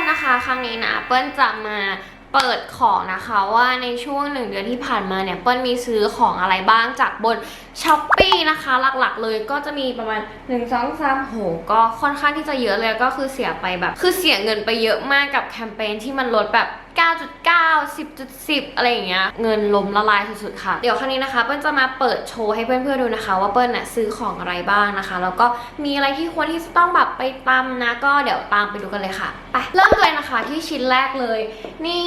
นนะคะครั้งนี้นะเปิ้ลจะมาเปิดของนะคะว่าในช่วงหนึ่งเดือนที่ผ่านมาเนี่ยเปิ้ลมีซื้อของอะไรบ้างจากบนช้อปปีนะคะ หลักๆ เลยก็จะมีประมาณ 1 2 3โหก็ค่อนข้างที่จะเยอะเลยก็คือเสียไปแบบ คือเสียเงินไปเยอะมากกับแคมเปญที่มันลดแบบ 9.9 10.10 อะไรอย่างเงี้ย เงินล้มละลายสุดๆค่ะ เดี๋ยวครั้งนี้นะคะเปิ้ลจะมาเปิดโชว์ให้เพื่อนๆดูนะคะ ว่าเปิ้ลน่ะซื้อของอะไรบ้างนะคะ แล้วก็มีอะไรที่ควรที่จะต้องแบบไปตามนะ ก็เดี๋ยวตามไปดูกันเลยค่ะ ไปเริ่มเลยนะคะที่ชิ้นแรกเลย นี่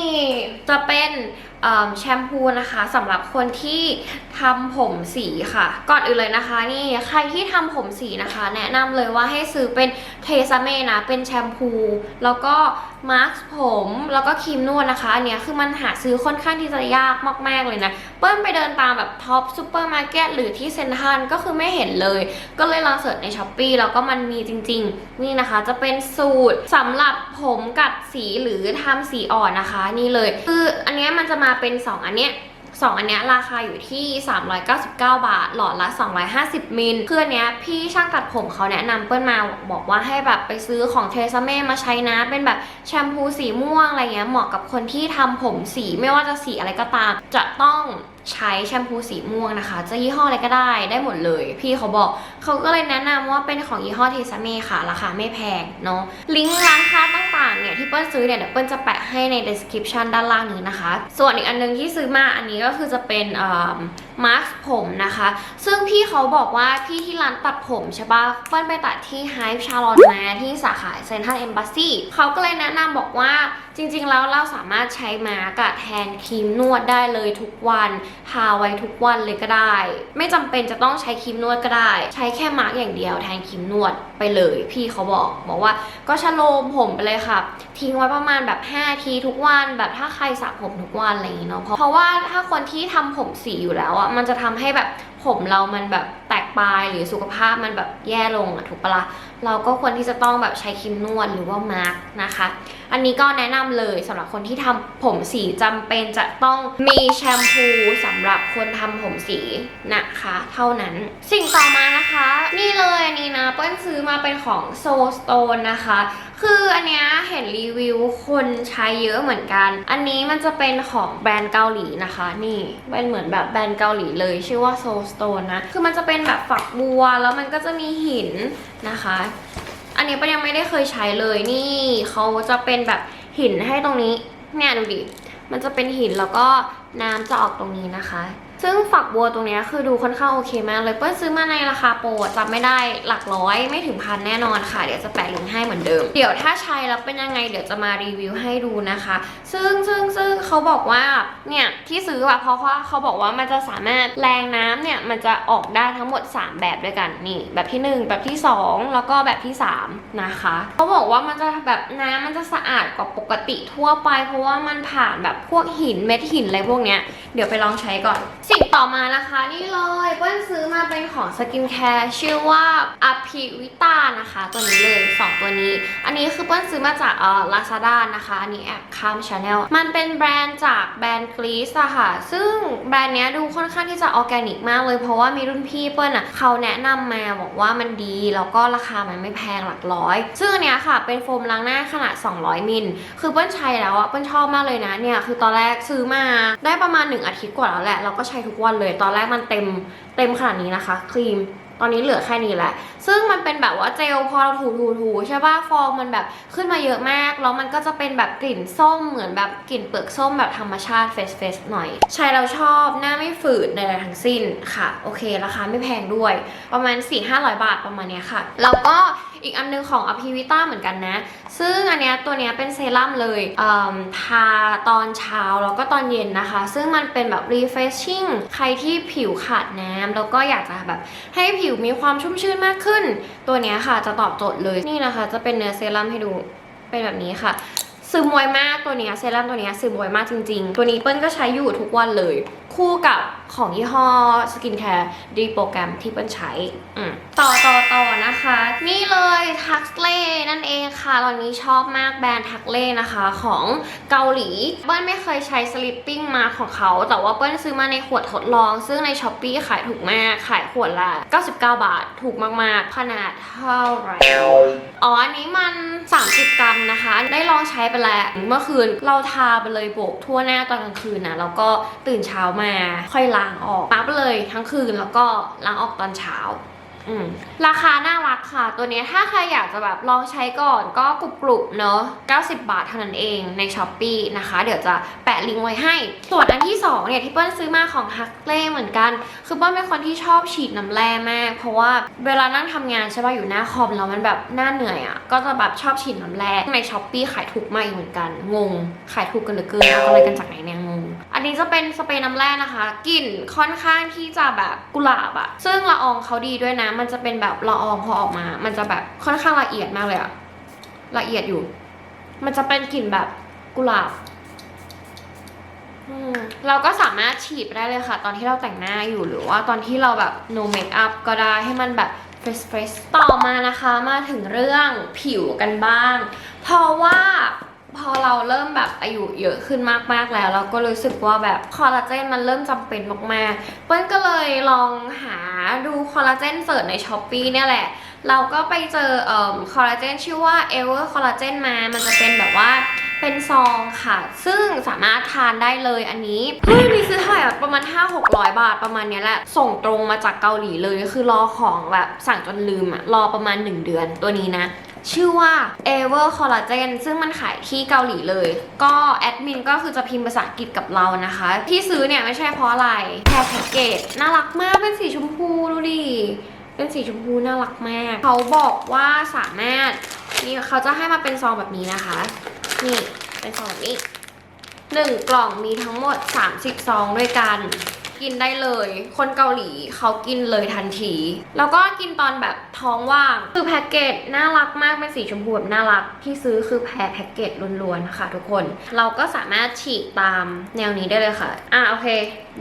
จะเป็น แชมพูนะคะสำหรับคนที่ทำผมสีค่ะ ก่อนอื่นเลยนะคะ นี่ใครที่ทำผมสีนะคะ แนะนำเลยว่าให้ซื้อเป็นเทสเมนะเป็นแชมพู แล้วก็มาร์คผมแล้วก็ครีมนวดนะคะอันเนี้ยคือมันหาซื้อค่อนข้างที่จะยากมากๆเลยนะ เปิ้ลไปเดินตามแบบท็อปซูเปอร์มาร์เก็ตหรือที่เซ็นทรัลก็คือไม่เห็นเลย ก็เลยลองเสิร์ชในช้อปปีแล้วก็มันมีจริง ๆ นี่นะคะจะเป็นสูตรสำหรับผมกัดสีหรือทำสีอ่อนนะคะ นี่เลย คืออันเนี้ยมันจะมาเป็น2อันเนี้ยสองอันเนี้ยราคาอยู่ที่ 399 บาท หลอดละ 250 มิลคืออันเนี้ยพี่ช่างตัดผมเขาแนะนำเปิ้ลมาบอกว่าให้แบบไปซื้อของเทสเม่มาใช้นะ เป็นแบบแชมพูสีม่วงอะไรเงี้ยเหมาะกับคนที่ทำผมสีไม่ว่าจะสีอะไรก็ตาม จะต้อง ใช้แชมพูสีม่วงนะคะ จะยี่ห้ออะไรก็ได้ได้หมดเลย พี่เขาบอกเขาก็เลยแนะนำว่าเป็นของยี่ห้อเทสเม่ค่ะ ราคาไม่แพงเนาะลิงก์ร้านค้าต่างๆเนี่ยที่เปิ้ลซื้อเนี่ยเดี๋ยวเปิ้ลจะแปะให้ใน description ด้านล่างนี้นะคะ ส่วนอีกอันนึงที่ซื้อมาอันนี้ก็คือจะเป็นมาร์คผมนะคะ ซึ่งพี่เขาบอกว่าพี่ที่ร้านตัดผมใช่ปะเปิ้ลไปตัดที่ Hype Salon มาที่สาขาเซนทรัลเอมบ s ซีเขาก็เลยแนะนำบอกว่าจริง ๆ แล้วเราสามารถใช้มาร์กแทนครีมนวดได้เลยทุกวันทาไว้ทุกวันเลยก็ได้ ไม่จำเป็นจะต้องใช้ครีมนวดก็ได้ ใช้แค่มาร์กอย่างเดียวแทนครีมนวดไปเลย พี่เขาบอกบอกว่าก็ชะโลมผมไปเลยค่ะ ทิ้งไว้ประมาณแบบ5ทีทุกวันแบบถ้าใครสระผมทุกวันอะไรอย่างเงี้เนาะเพราะเพราะว่าถ้าคนที่ทำผมสีอยู่แล้วอะมันจะทำให้แบบผมเรามันแบบแตกปลายหรือสุขภาพมันแบบแย่ลงอะถูกปะละ่ะ เราก็ควรที่จะต้องแบบใช้ครีมนวดหรือว่ามาร์กนะคะ อันนี้ก็แนะนำเลยสำหรับคนที่ทำผมสีจำเป็นจะต้องมีแชมพูสำหรับคนทำผมสีนะคะ เท่านั้น สิ่งต่อมานะคะ นี่เลยอันนี้นะเปิ้ลซื้อมาเป็นของ Soul Stone นะคะ คืออันเนี้ยเห็นรีวิวคนใช้เยอะเหมือนกัน อันนี้มันจะเป็นของแบรนด์เกาหลีนะคะ นี่เป็นเหมือนแบบแบรนด์เกาหลีเลยชื่อว่า Soul Stone นะ คือมันจะเป็นแบบฝักบัวแล้วมันก็จะมีหินนะคะ อันนี้ปนยังไม่ได้เคยใช้เลยนี่เขาจะเป็นแบบหินให้ตรงนี้เนี่ยดูดิมันจะเป็นหินแล้วก็น้ำจะออกตรงนี้นะคะ ซึ่งฝักบัวตรงนี้คือดูค่อนข้างโอเคมากเลยเปิ้ลซื้อมาในราคาโปรจำไม่ได้หลักร้อยไม่ถึงพันแน่นอนค่ะ เดี๋ยวจะแปะลิงก์ให้เหมือนเดิม เดี๋ยวถ้าใช้แล้วเป็นยังไงเดี๋ยวจะมารีวิวให้ดูนะคะ ซึ่งซึ่งซึ่งเขาบอกว่าเนี่ยที่ซื้ออะเพราะว่าเขาบอกว่ามันจะสามารถแรงน้ำเนี่ยมันจะออกได้ทั้งหมด 3 แบบด้วยกันนี่ แบบที่ 1 แบบที่ 2 แล้วก็แบบที่ 3 นะคะเขาบอกว่ามันจะแบบน้ำมันจะสะอาดกว่าปกติทั่วไป เพราะว่ามันผ่านแบบพวกหินเม็ดหินอะไรพวกเนี้ยเดี๋ยวไปลองใช้ก่อนสิ่งต่อมานะคะนี่เลยเปิ้ลซื้อมาเป็นของสกินแคร์ชื่อว่าอภิวิตานะคะ ตัวนี้เลย 2 ตัวนี้ อันนี้คือเปิ้ลซื้อมาจากเอ่อลาซาด้านะคะ อันนี้แอบข้ามชาแนลมันเป็นแบรนด์จากแบรนด์กรีซอะค่ะ ซึ่งแบรนด์เนี้ยดูค่อนข้างที่จะออร์แกนิกมากเลย เพราะว่ามีรุ่นพี่เปิ้ลอะเขาแนะนำมาบอกว่ามันดี แล้วก็ราคามันไม่แพงหลักร้อย ซึ่งอันเนี้ยค่ะเป็นโฟมล้างหน้าขนาด 200 มิล คือเปิ้ลใช้แล้วอะเปิ้ลชอบมากเลยนะเนี่ยคือตอนแรกซื้อมาได้ประมาณ 1 อาทิตย์กว่าแล้วแหละเราก็ใช้ทุกวันเลย ตอนแรกมันเต็มเต็มขนาดนี้นะคะ ครีมตอนนี้เหลือแค่นี้แหละ ซึ่งมันเป็นแบบว่าเจลพอเราถูถูถูใช่ป่ะฟองมันแบบขึ้นมาเยอะมาก แล้วมันก็จะเป็นแบบกลิ่นส้มเหมือนแบบกลิ่นเปลือกส้มแบบธรรมชาติเฟสเฟสหน่อย ใช้เราชอบหน้าไม่ฝืดใดๆทั้งสิ้นค่ะ โอเค ราคาไม่แพงด้วย ประมาณ 4-500 บาทประมาณเนี้ยค่ะ แล้วก็ อีกอันนึงของอภิวิต้าเหมือนกันนะ ซึ่งอันเนี้ยตัวเนี้ยเป็นเซรั่มเลยเทาตอนเช้าแล้วก็ตอนเย็นนะคะ ซึ่งมันเป็นแบบ refreshing ใครที่ผิวขาดน้ำแล้วก็อยากจะแบบให้ผิวมีความชุ่มชื่นมากขึ้น ตัวเนี้ยค่ะจะตอบโจทย์เลยนี่นะคะ จะเป็นเนื้อเซรั่มให้ดูเป็นแบบนี้ค่ะซึมไวมากตัวเนี้ยเซรั่มตัวเนี้ยซึมไวมากจริง ๆ ตัวนี้เปิ้ลก็ใช้อยู่ทุกวันเลย คู่กับของยี่ห้อสกินแคร์ดีโปรแกรมที่เปิ้ลใช้ต่อต่อต่อนะคะ นี่เลย ทักเล่นั่นเองค่ะ ตอนนี้ชอบมากแบรนด์ทักเล่นะคะของเกาหลี เปิ้ลไม่เคยใช้สลิปปิ้งมาของเขา แต่ว่าเปิ้ลซื้อมาในขวดทดลอง ซึ่งในช้อปปีขายถูกมาก ขายขวดละ 99 บาท ถูกมากๆ ขนาดเท่าไหร่อ๋อ อันนี้มัน 30 กรัมนะคะ ได้ลองใช้ไปแล้ว เมื่อคืนเราทาไปเลยโบกทั่วหน้าตอนกลางคืนนะ แล้วก็ตื่นเช้ามาค่อยล้างออกปั๊บเลยทั้งคืนแล้วก็ล้างออกตอนเช้า อืมราคาน่ารักค่ะ ตัวนี้ถ้าใครอยากจะแบบลองใช้ก่อนก็กรุบกรุบเนอะ90 บาทเท่านั้นเองในช้อปปีนะคะ เดี๋ยวจะแปะลิงก์ไว้ให้ ส่วนอันที่สองเนี่ยที่เปิ้ลซื้อมาของฮักเล่เหมือนกัน คือเปิ้ลเป็นคนที่ชอบฉีดน้ำแร่มาก เพราะว่าเวลานั่งทำงานใช่ป่ะอยู่หน้าคอมแล้วมันแบบหน้าเหนื่อยอะ่ะก็จะแบบชอบฉีดน้ำแร่ในช้อปปีขายถูกมากอีกเหมือนกันงงขายถูกกันเหลือเกินเอาอะไรกันจากไหนเนี่ย อันนี้จะเป็นสเปรย์น้ำแร่นะคะ กลิ่นค่อนข้างที่จะแบบกุหลาบอะซึ่งละอองเขาดีด้วยนะ มันจะเป็นแบบละอองพอออกมา มันจะแบบค่อนข้างละเอียดมากเลยอะละเอียดอยู่ มันจะเป็นกลิ่นแบบกุหลาบเราก็สามารถฉีดไปได้เลยค่ะ ตอนที่เราแต่งหน้าอยู่หรือว่าตอนที่เราแบบ no makeup ก็ได้ให้มันแบบ fresh fresh ต่อมานะคะมาถึงเรื่องผิวกันบ้าง เพราะว่า พอเราเริ่มแบบอายุเยอะขึ้นมากๆแล้ว เราก็รู้สึกว่าแบบคอลลาเจนมันเริ่มจำเป็นมากๆเปิ้ลก็เลยลองหาดูคอลลาเจนเสิร์ชในช้อปปีเนี่ยแหละ เราก็ไปเจอเอ่อคอลลาเจนชื่อว่า Ever Collagen มา มันจะเป็นแบบว่าเป็นซองค่ะ ซึ่งสามารถทานได้เลยอันนี้ เฮ้ยมีซื้อเท่าไหร่ประมาณ 5-600 บาทประมาณเนี้ยแหละ ส่งตรงมาจากเกาหลีเลย คือรอของแบบสั่งจนลืมอะรอประมาณ 1 เดือนตัวนี้นะ ชื่อว่า Ever Collagen ซึ่งมันขายที่เกาหลีเลย ก็แอดมินก็คือจะพิมพ์ภาษาอังกฤษกับเรานะคะ ที่ซื้อเนี่ยไม่ใช่เพราะอะไรแพ็กเกจน่ารักมากเป็นสีชมพูดูดิเป็นสีชมพูน่ารักมาก เขาบอกว่าสามารถนี่เขาจะให้มาเป็นซองแบบนี้นะคะ นี่เป็นซองแบบนี้หนึ่งกล่องมีทั้งหมด 30 ซองด้วยกัน กินได้เลย คนเกาหลีเขากินเลยทันที แล้วก็กินตอนแบบท้องว่าง คือแพ็กเกจน่ารักมากเป็นสีชมพูแบบน่ารัก ที่ซื้อคือแพรแพ็กเกจล้วนๆนะคะทุกคน เราก็สามารถฉีกตามแนวนี้ได้เลยค่ะ อะโอเค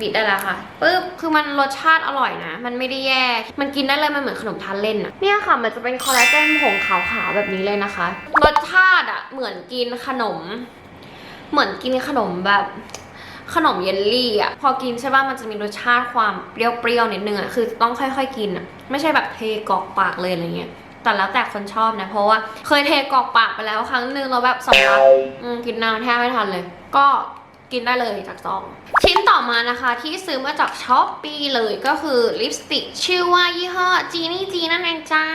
บิดได้แล้วค่ะปึ๊บคือมันรสชาติอร่อยนะ มันไม่ได้แย่ มันกินได้เลยมันเหมือนขนมทานเล่นอะเนี่ยค่ะ มันจะเป็นคอลลาเจนผงขาวๆแบบนี้เลยนะคะ รสชาติอะเหมือนกินขนม เหมือนกินขนมแบบ ขนมเยลลี่อะพอกินใช่ป่ะมันจะมีรสชาติความเปรี้ยวๆนิดนึงอะคือต้องค่อยๆกินอะไม่ใช่แบบเทกอกปากเลยอะไรเงี้ยแต่แล้วแต่คนชอบนะ เพราะว่าเคยเทกอกปากไปแล้วครั้งหนึ่งเราแบบสำลักกินน้ำแทบไม่ทันเลย ก็ กินได้เลยจากซอง ชิ้นต่อมานะคะที่ซื้อมาจากช้อปปีเลยก็คือลิปสติกชื่อว่ายี่ห้อจีนี่จีนั่นเองจ้า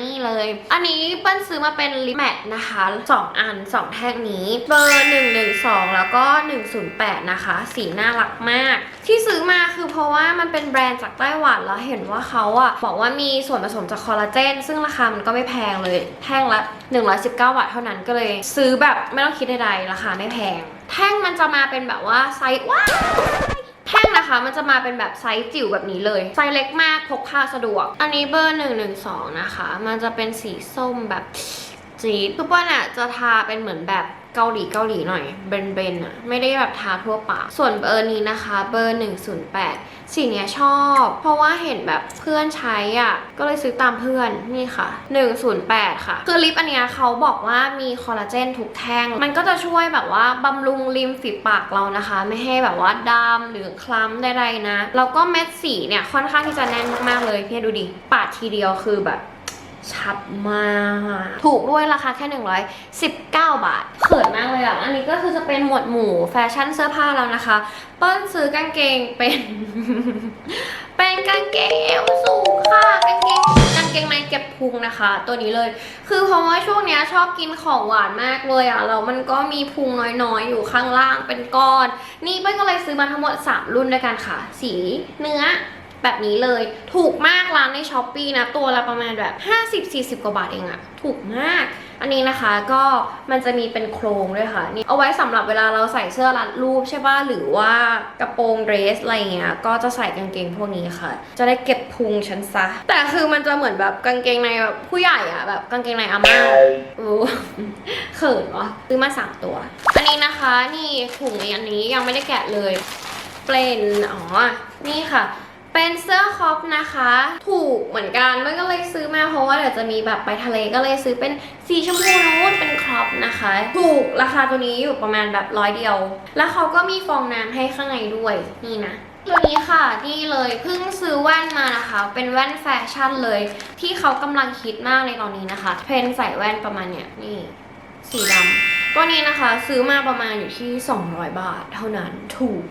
นี่เลย อันนี้เปิ้ลซื้อมาเป็นลิปแมทนะคะ 2 อัน 2 แท่งนี้เบอร์ 112 แล้วก็ 108 นะคะ สีน่ารักมาก ที่ซื้อมาคือเพราะว่ามันเป็นแบรนด์จากไต้หวันแล้วเห็นว่าเขาอะบอกว่ามีส่วนผสมจากคอลลาเจนซึ่งราคามันก็ไม่แพงเลยแท่งละ 119 บาทเท่านั้นก็เลย ซื้อแบบไม่ต้องคิดใดๆราคาไม่แพง แท่งมันจะมาเป็นแบบว่าไซส์ว้าแท่งนะคะมันจะมาเป็นแบบไซส์จิ๋วแบบนี้เลย ไซส์เล็กมากพกพาสะดวก อันนี้เบอร์ 112 นะคะ มันจะเป็นสีส้มแบบจี๊ดคือเป้อนอะจะทาเป็นเหมือนแบบ เกาหลีเกาหลีหน่อยเบนๆอะไม่ได้แบบทาทั่วปาก ส่วนเบอร์นี้นะคะเบอร์ 108 สีเนี้ยชอบ เพราะว่าเห็นแบบเพื่อนใช้อะก็เลยซื้อตามเพื่อนนี่ค่ะ 108 ค่ะ คือลิปอันเนี้ยเขาบอกว่ามีคอลลาเจนทุกแท่ง มันก็จะช่วยแบบว่าบำรุงริมฝีปากเรานะคะ ไม่ให้แบบว่าดำหรือคล้ำใดๆนะ แล้วก็เม็ดสีเนี่ยค่อนข้างที่จะแน่นมากๆเลย เพี่ดูดิ ปาดทีเดียวคือแบบ ชัดมาก ถูกด้วยราคาแค่ 119 บาทเขินมากเลยอะ อันนี้ก็คือจะเป็นหมวดหมู่แฟชั่นเสื้อผ้าแล้วนะคะ เปิ้ลซื้อกางเกงเป็น เป็นกางเกงเอวสูงค่ะกางเกงกางเกงในเก็บพุงนะคะ ตัวนี้เลย คือเพราะว่าช่วงเนี้ยชอบกินของหวานมากเลยอะแล้วมันก็มีพุงน้อยๆ อยู่ข้างล่างเป็นก้อน นี่เปิ้ลก็เลยซื้อมาทั้งหมด 3 รุ่นด้วยกันค่ะ สีเนื้อ แบบนี้เลย ถูกมากร้านในช้อปปีนะ ตัวละประมาณแบบ 50-40 กว่าบาทเองอะถูกมาก อันนี้นะคะก็มันจะมีเป็นโครงด้วยค่ะ นี่เอาไว้สำหรับเวลาเราใส่เสื้อรัดรูปใช่ป่ะ หรือว่ากระโปรงเดรสอะไรเงี้ย ก็จะใส่กางเกงพวกนี้ค่ะ จะได้เก็บพุงฉันซะ แต่คือมันจะเหมือนแบบกางเกงในแบบผู้ใหญ่อะแบบกางเกงในอาม่าโอ้เขินวะซื้อมาสามตัว อันนี้นะคะนี่ถุงอันนี้ยังไม่ได้แกะเลย เป็น อ๋อ นี่ค่ะ เป็นเสื้อคอปนะคะ ถูกเหมือนกันมันก็เลยซื้อมาเพราะว่าเดี๋ยวจะมีแบบไปทะเลก็เลยซื้อเป็นสีชมพูนูดเป็นครอปนะคะ ถูกราคาตัวนี้อยู่ประมาณแบบร้อยเดียว แล้วเขาก็มีฟองน้ำให้ข้างในด้วยนี่นะตัวนี้ค่ะนี่เลยเพิ่งซื้อแว่นมานะคะ เป็นแว่นแฟชั่นเลย ที่เขากำลังคิดมากในตอนนี้นะคะเทรนใส่แว่นประมาณเนี้ยนี่สีดำตัวนี้นะคะซื้อมาประมาณอยู่ที่ 200 บาทเท่านั้นถูก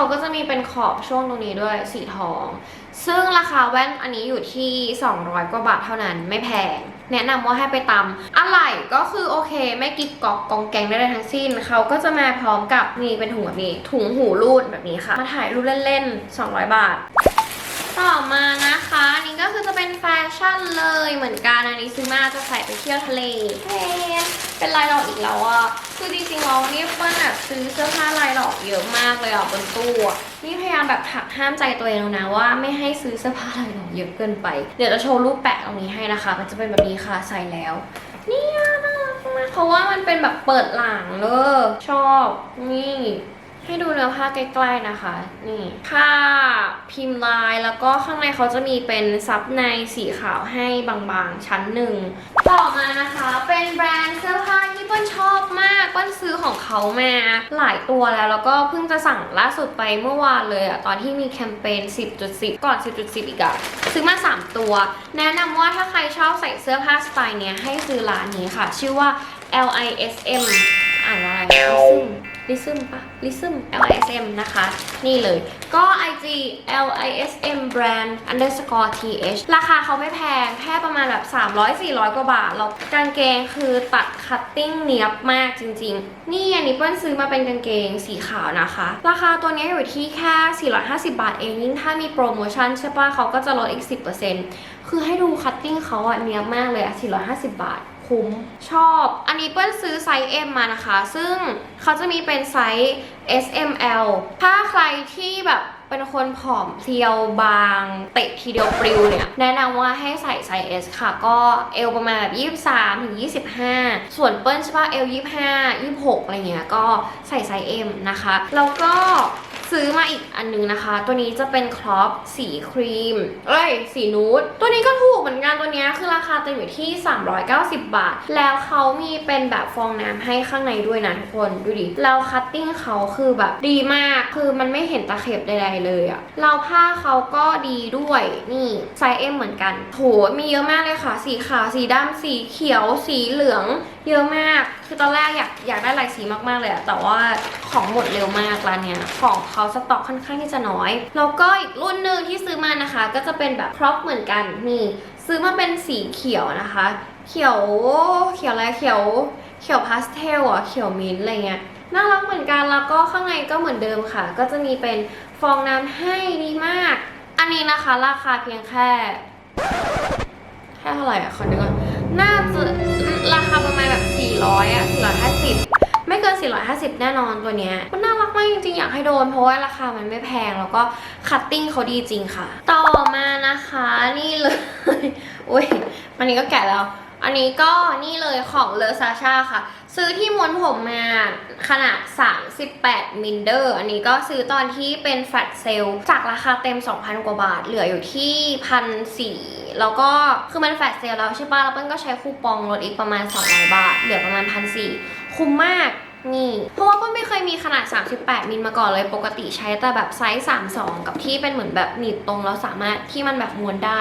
เขาก็จะมีเป็นขอบช่วงตรงนี้ด้วยสีทอง ซึ่งราคาแว่นอันนี้อยู่ที่ 200 กว่าบาทเท่านั้นไม่แพง แนะนำว่าให้ไปตำอะไหล่ก็คือโอเค ไม่กิ๊กกอกกองแกงได้เลยทั้งสิ้น เขาก็จะมาพร้อมกับนี่เป็นถุงแบบนี้ ถุงหูรูดแบบนี้ค่ะ มาถ่ายรูปเล่นๆ 200 บาทต่อมานะคะอันนี้ก็คือจะเป็นแฟชั่นเลยเหมือนกันอันนี้ซื้อมาจะใส่ไปเที่ยวทะเล เป็นลายดอกอีกแล้วอะ คือจริงๆเรานี่เปิ้ลแบบซื้อเสื้อผ้าลายดอกเยอะมากเลยอะบนตู้อะนี่พยายามแบบหักห้ามใจตัวเองแล้วนะว่าไม่ให้ซื้อเสื้อผ้าลายดอกเยอะเกินไป เดี๋ยวจะโชว์รูปแปะตรงนี้ให้นะคะ มันจะเป็นแบบนี้ค่ะใส่แล้วเนี่ยน่ารักมากเพราะว่ามันเป็นแบบเปิดหลังเลยชอบนี่ ให้ดูเนื้อผ้าใกล้ๆนะคะ นี่ผ้าพิมพ์ลายแล้วก็ข้างในเขาจะมีเป็นซับในสีขาวให้บางๆ ชั้นหนึ่ง ต่อมานะคะเป็นแบรนด์เสื้อผ้าที่เปิ้ลชอบมากเปิ้ลซื้อของเขามาหลายตัวแล้ว แล้วก็เพิ่งจะสั่งล่าสุดไปเมื่อวานเลยอะตอนที่มีแคมเปญ 10.10 ก่อน 10.10 อีกอะซื้อมา 3 ตัว แนะนำว่าถ้าใครชอบใส่เสื้อผ้าสไตล์เนี้ยให้ซื้อร้านนี้ค่ะ ชื่อว่า LISM อ่านว่าอะไร Lism Lism ปะ Lism LISM นะคะ นี่เลย ก็ IG LISM brand underscore th ราคาเขาไม่แพง แค่ประมาณแบบ 300-400 กว่าบาท แล้วกางเกงคือตัดคัตติ้งเนียบมากจริง ๆ นี่อันนี้เปิ้ลซื้อมาเป็นกางเกงสีขาวนะคะ ราคาตัวนี้อยู่ที่แค่ 450 บาทเอง ยิ่งถ้ามีโปรโมชั่นใช่ปะเขาก็จะลดอีก 10%คือให้ดูคัตติ้งเขาอะเนียบมากเลยอะ450 บาท คุ้มชอบอันนี้เปิ้ลซื้อไซส์ M มานะคะ ซึ่งเขาจะมีเป็นไซส์ S M L ถ้าใครที่แบบเป็นคนผอมเพรียวบาง เตะทีเดียวปลิวเนี่ย แนะนำว่าให้ใส่ไซส์ S ค่ะ ก็เอวประมาณแบบ23ถึง25 ส่วนเปิ้ลใช่ปะเอว25 26 อะไรเงี้ย ก็ใส่ไซส์ M นะคะ แล้วก็ ซื้อมาอีกอันนึงนะคะ ตัวนี้จะเป็นครอปสีครีม เอ้ย สีนูด ตัวนี้ก็ถูกเหมือนกันตัวนี้คือราคาเต็มอยู่ที่ 390 บาท แล้วเขามีเป็นแบบฟองน้ำให้ข้างในด้วยนะทุกคนดูดิ แล้วคัตติ้งเขาคือแบบดีมาก คือมันไม่เห็นตะเข็บใดๆเลยอะเราผ้าเขาก็ดีด้วย นี่ไซส์ M เหมือนกัน โห มีเยอะมากเลยค่ะ สีขาว สีดำสีเขียว สีเหลือง เยอะมาก คือตอนแรกอยากอยากได้หลายสีมากๆเลยอะแต่ว่าของหมดเร็วมากร้านเนี้ย ของเขาสต็อกค่อนข้างที่จะน้อย แล้วก็อีกรุ่นหนึ่งที่ซื้อมานะคะ ก็จะเป็นแบบครอปเหมือนกันนี่ซื้อมาเป็นสีเขียวนะคะ เขียวเขียวอะไรเขียว เขียวพาสเทลอะเขียวมิ้นท์อะไรเงี้ยน่ารักเหมือนกันแล้วก็ข้างในก็เหมือนเดิมค่ะ ก็จะมีเป็นฟองน้ำให้ดีมาก อันนี้นะคะราคาเพียงแค่ แค่เท่าไหร่อะขอดูก่อนน่าจะราคาประมาณแบบ 400อะ450 กิน 450 แน่นอนตัวเนี้ยมันน่ารักมากจริงๆ อยากให้โดน เพราะว่าราคามันไม่แพงแล้วก็คัตติ้งเขาดีจริงค่ะ ต่อมานะคะนี่เลยอุ้ยอันนี้ก็แกะแล้วอันนี้ก็นี่เลยของเลอซาชาค่ะ ซื้อที่ม้วนผมมาขนาด 38 มิลเดอร์ อันนี้ก็ซื้อตอนที่เป็นแฟลตเซลจากราคาเต็ม 2,000 กว่าบาท เหลืออยู่ที่พันสี่แล้วก็คือมันแฟลตเซลแล้วใช่ป่ะแล้วเปิ้ลก็ใช้คูปองลดอีกประมาณ 200 บาท เหลือประมาณพันสี่คุ้มมาก นี่ เพราะว่าเปิ้ลไม่เคยมีขนาด 38 มิลมาก่อนเลย ปกติใช้แต่แบบไซส์ 32 กับที่เป็นเหมือนแบบหนีบตรงแล้วสามารถที่มันแบบม้วนได้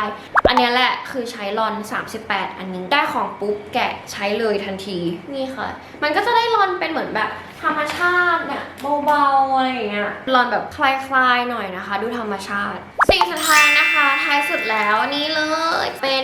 อันนี้แหละคือใช้รอน 38 อันนี้ได้ของปุ๊บแกะใช้เลยทันทีนี่ค่ะ มันก็จะได้รอนเป็นเหมือนแบบธรรมชาติเนี่ยเบาๆอะไรอย่างเงี้ยรอนแบบคลายๆหน่อยนะคะ ดูธรรมชาติ สิ่งสุดท้ายนะคะ ท้ายสุดแล้วนี่เลยเป็น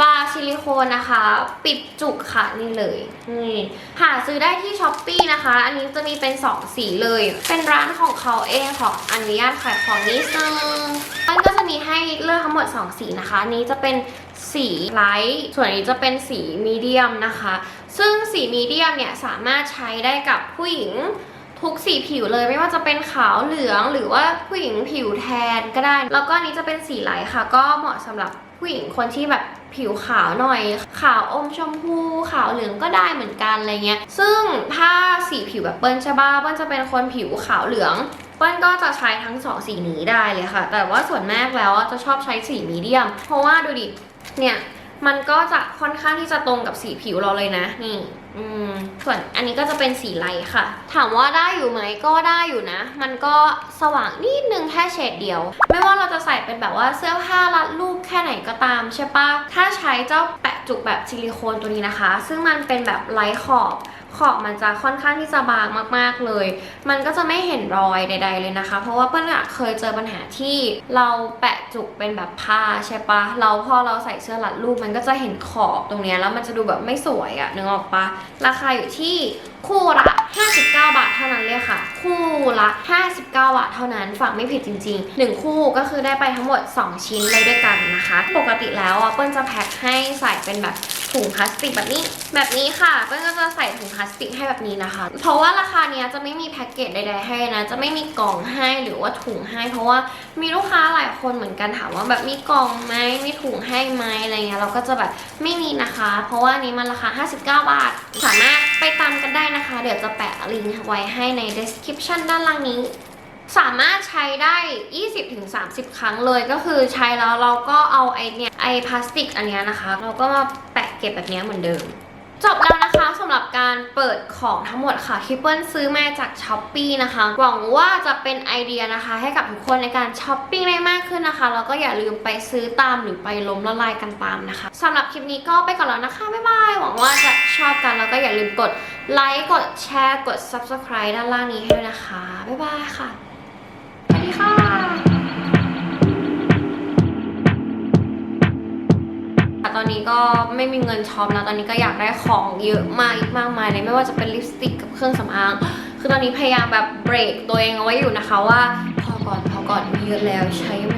บาซิลิโคนนะคะ ปิดจุกค่ะนี่เลยนี่หาซื้อได้ที่ช้อปปีนะคะ อันนี้จะมีเป็น 2 สีเลย เป็นร้านของเขาเองขออนุญาตขายของนิดนึงมันก็จะมีให้เลือกทั้งหมด 2 สีนะคะ นี้จะเป็นสีไลท์ส่วนอันนี้จะเป็นสีมีเดียมนะคะ ซึ่งสีมีเดียมเนี่ยสามารถใช้ได้กับผู้หญิงทุกสีผิวเลยไม่ว่าจะเป็นขาวเหลืองหรือว่าผู้หญิงผิวแทนก็ได้ แล้วก็นี้จะเป็นสีไหลค่ะ ก็เหมาะสำหรับ ผู้หญิงคนที่แบบผิวขาวหน่อย ขาวอมชมพูขาวเหลืองก็ได้เหมือนกันอะไรเงี้ย ซึ่งถ้าสีผิวแบบเปิ้ลใช่ป่ะเปิ้ลจะเป็นคนผิวขาวเหลืองเปิ้ลก็จะใช้ทั้งสองสีนี้ได้เลยค่ะ แต่ว่าส่วนมากแล้วจะชอบใช้สีมีเดียม เพราะว่าดูดิเนี่ย มันก็จะค่อนข้างที่จะตรงกับสีผิวเราเลยนะ นี่ อืม ส่วนอันนี้ก็จะเป็นสีไลท์ค่ะ ถามว่าได้อยู่ไหมก็ได้อยู่นะ มันก็สว่างนิดนึงแค่เฉดเดียว ไม่ว่าเราจะใส่เป็นแบบว่าเสื้อผ้ารัดรูปแค่ไหนก็ตามใช่ปะถ้าใช้เจ้าแปะจุกแบบซิลิโคนตัวนี้นะคะ ซึ่งมันเป็นแบบไลท์ขอบ ขอบมันจะค่อนข้างที่จะบางมาก ๆเลย มันก็จะไม่เห็นรอยใด ๆ เลยนะคะ เพราะว่าเปิ้ลอะเคยเจอปัญหาที่เราแปะจุกเป็นแบบผ้าใช่ปะเราพอเราใส่เสื้อรัดรูปมันก็จะเห็นขอบตรงเนี้ยแล้วมันจะดูแบบไม่สวยอะนึกออกปะราคาอยู่ที่คู่ละ 59 บาทเท่านั้นเลยค่ะ คู่ละ 59 บาทเท่านั้นฝากไม่ผิดจริง ๆ 1 คู่ก็คือได้ไปทั้งหมด 2 ชิ้นเลยด้วยกันนะคะ ปกติแล้วอะเปิ้ลจะแพ็คให้ใส่เป็นแบบถุงพลาสติกแบบนี้ แบบนี้ค่ะเปิ้ลก็จะใส่ถุงพลาสติกให้แบบนี้นะคะ เพราะว่าราคาเนี้ยจะไม่มีแพ็กเกจใดๆให้นะจะไม่มีกล่องให้หรือว่าถุงให้ เพราะว่ามีลูกค้าหลายคนเหมือนกันถามว่าแบบมีกล่องไหมมีถุงให้ไหมอะไรเงี้ยเราก็จะแบบไม่มีนะคะ เพราะว่านี้มันราคา 59 บาทสามารถ ไปตามกันได้นะคะ เดี๋ยวจะแปะลิงก์ไว้ให้ใน description ด้านล่างนี้ สามารถใช้ได้ 20-30 ครั้งเลยก็คือใช้แล้วเราก็เอาไอเนี่ยไอพลาสติกอันนี้นะคะ เราก็มาแปะเก็บแบบนี้เหมือนเดิม จบแล้วนะคะสำหรับการเปิดของทั้งหมดค่ะที่เปิ้ลซื้อมาจากช้อปปีนะคะ หวังว่าจะเป็นไอเดียนะคะ ให้กับทุกคนในการช้อปปิ้งได้มากขึ้นนะคะแล้วก็อย่าลืมไปซื้อตามหรือไปล้มละลายกันตามนะคะสำหรับคลิปนี้ก็ไปก่อนแล้วนะคะบ๊ายบายหวังว่าจะชอบกันแล้วก็อย่าลืมกดไลค์กดแชร์กด subscribe ด้านล่างนี้ให้ด้วยนะคะบ๊ายบายค่ะ ตอนนี้ก็ไม่มีเงินช็อปแล้วตอนนี้ก็อยากได้ของเยอะมากอีกมากมายเลยไม่ว่าจะเป็นลิปสติกกับเครื่องสำอาง คือตอนนี้พยายามแบบเบรกตัวเองเอาไว้อยู่นะคะว่า พอก่อนพอก่อนมีเยอะแล้วใช้ไม่